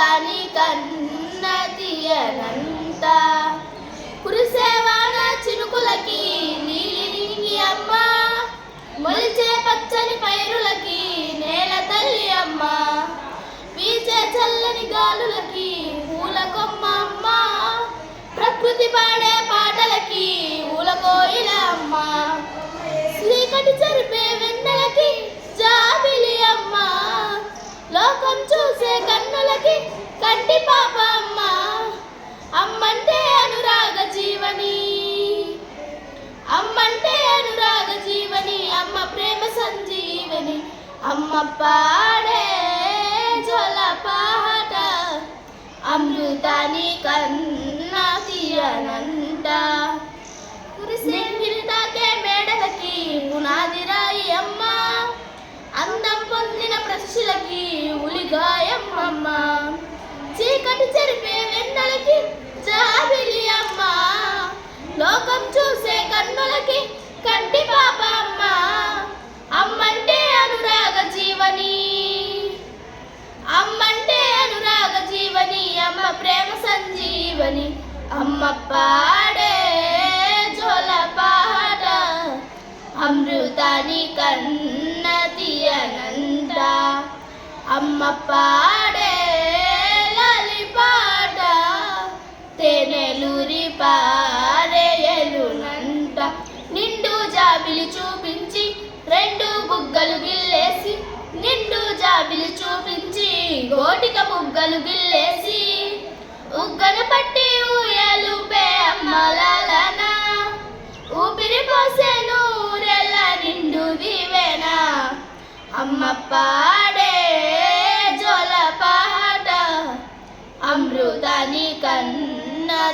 అమృతాని కన్నది అనంత. కురిసేవాన చినుకులకి నీలి అమ్మ. మొలిచే పచ్చని పైరులకి నేల తల్లి అమ్మ. వీచే చల్లని గాలులకి పూల కొమ్మ అమ్మ. ప్రకృతి పాడే పాటలకి ఊల కోయిల అమ్మ. చీకటి చెరిపే లోకం చూసే కన్నులకి కంటి పాప అమ్మ అమ్మంటే అనురాగ జీవని. అమ్మంటే అనురాగ జీవని అమ్మ ప్రేమ సంజీవని. అమ్మ పాడే జల పాట అమృతాని కన్నా తీయనంట కురిసే తాకే మేడలకి పునాదిరా చీకటి చెరిపే వెన్నెలకి జాబిలి అమ్మ. లోకం చూసే కన్నులకి కంటి పాప అమ్మ. అమ్మంటే అనురాగ జీవని. అమ్మంటే అనురాగ జీవని అమ్మ ప్రేమ సంజీవని. అమ్మ పాడే జోల పాట అమృతాని కన్న తీయనంట అమ్మ పాడే తేనెలూరి పారేయలునంట నిండు జాబిలి చూపించి రెండు బుగ్గలు గిల్లేసి నిండు జాబిలి చూపించి గోటిక బుగ్గలు గిల్లేసి ఉగ్గను పట్టి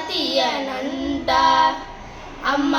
తీయనంట అమ్మ